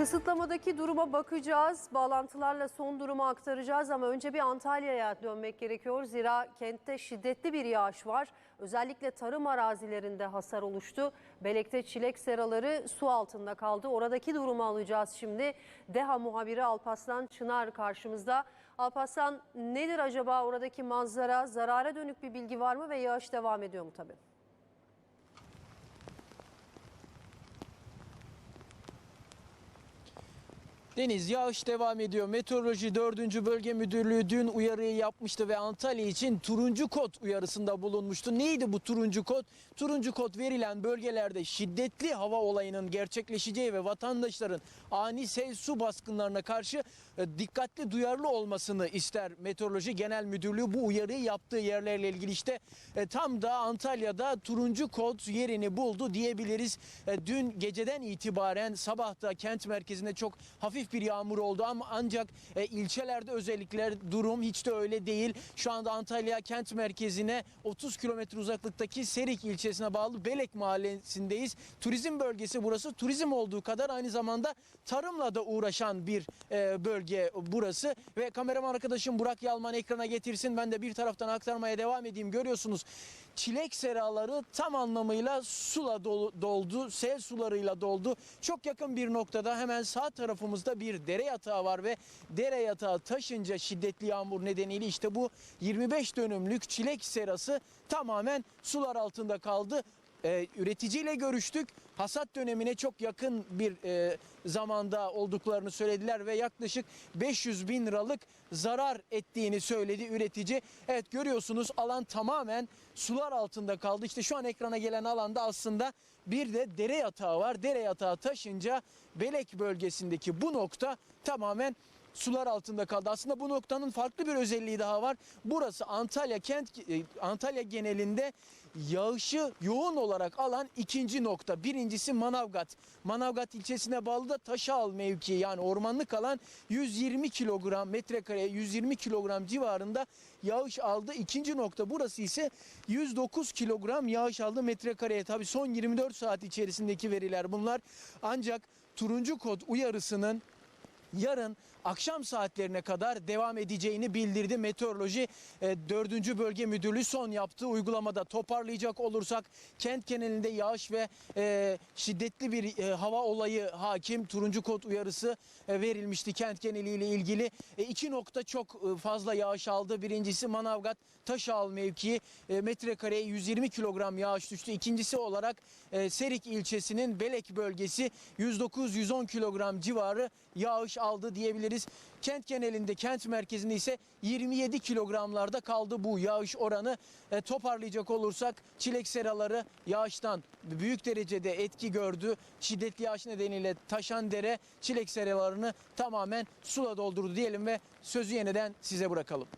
Kısıtlamadaki duruma bakacağız. Bağlantılarla son durumu aktaracağız ama önce bir Antalya'ya dönmek gerekiyor. Zira kentte şiddetli bir yağış var. Özellikle tarım arazilerinde hasar oluştu. Belek'te çilek seraları su altında kaldı. Oradaki durumu alacağız şimdi. DEHA muhabiri Alpaslan Çınar karşımızda. Alpaslan nedir acaba oradaki manzara? Zarara dönük bir bilgi var mı ve yağış devam ediyor mu tabii? Deniz yağış devam ediyor. Meteoroloji 4. Bölge Müdürlüğü dün uyarıyı yapmıştı ve Antalya için turuncu kod uyarısında bulunmuştu. Neydi bu turuncu kod? Turuncu kod verilen bölgelerde şiddetli hava olayının gerçekleşeceği ve vatandaşların ani sel su baskınlarına karşı e, dikkatli duyarlı olmasını ister Meteoroloji Genel Müdürlüğü bu uyarıyı yaptığı yerlerle ilgili işte e, tam da Antalya'da turuncu kod yerini buldu diyebiliriz. E, Dün geceden itibaren sabahta kent merkezinde çok hafif bir yağmur oldu ama ancak e, ilçelerde özellikle durum hiç de öyle değil. Şu anda Antalya kent merkezine 30 kilometre uzaklıktaki Serik ilçesine bağlı Belek mahallesindeyiz. Turizm bölgesi burası. Turizm olduğu kadar aynı zamanda tarımla da uğraşan bir e, bölge burası ve kameraman arkadaşım Burak Yalman ekrana getirsin. Ben de bir taraftan aktarmaya devam edeyim. Görüyorsunuz çilek seraları tam anlamıyla sula dolu- doldu. Sel sularıyla doldu. Çok yakın bir noktada hemen sağ tarafımızda bir dere yatağı var ve dere yatağı taşınca şiddetli yağmur nedeniyle işte bu 25 dönümlük çilek serası tamamen sular altında kaldı. Ee, üreticiyle görüştük. Hasat dönemine çok yakın bir e, zamanda olduklarını söylediler ve yaklaşık 500 bin liralık zarar ettiğini söyledi üretici. Evet görüyorsunuz alan tamamen sular altında kaldı. İşte şu an ekrana gelen alanda aslında bir de dere yatağı var. Dere yatağı taşınca Belek bölgesindeki bu nokta tamamen sular altında kaldı. Aslında bu noktanın farklı bir özelliği daha var. Burası Antalya kent e, Antalya genelinde yağışı yoğun olarak alan ikinci nokta. Birincisi Manavgat. Manavgat ilçesine bağlı da Taşağal mevkii yani ormanlık alan 120 kilogram metrekareye 120 kilogram civarında yağış aldı. İkinci nokta burası ise 109 kilogram yağış aldı metrekareye. Tabii son 24 saat içerisindeki veriler bunlar. Ancak turuncu kod uyarısının yarın akşam saatlerine kadar devam edeceğini bildirdi. Meteoroloji e, 4. Bölge Müdürlüğü son yaptığı uygulamada toparlayacak olursak kent genelinde yağış ve e, şiddetli bir e, hava olayı hakim. Turuncu kod uyarısı e, verilmişti kent geneliyle ilgili. E, iki nokta çok e, fazla yağış aldı. Birincisi Manavgat Taşağal mevkii e, metrekareye 120 kilogram yağış düştü. İkincisi olarak e, Serik ilçesinin Belek bölgesi 109-110 kilogram civarı yağış aldı diyebiliriz. Kent genelinde kent merkezinde ise 27 kilogramlarda kaldı bu yağış oranı. E, toparlayacak olursak çilek seraları yağıştan büyük derecede etki gördü. Şiddetli yağış nedeniyle taşan dere çilek seralarını tamamen sula doldurdu diyelim ve sözü yeniden size bırakalım.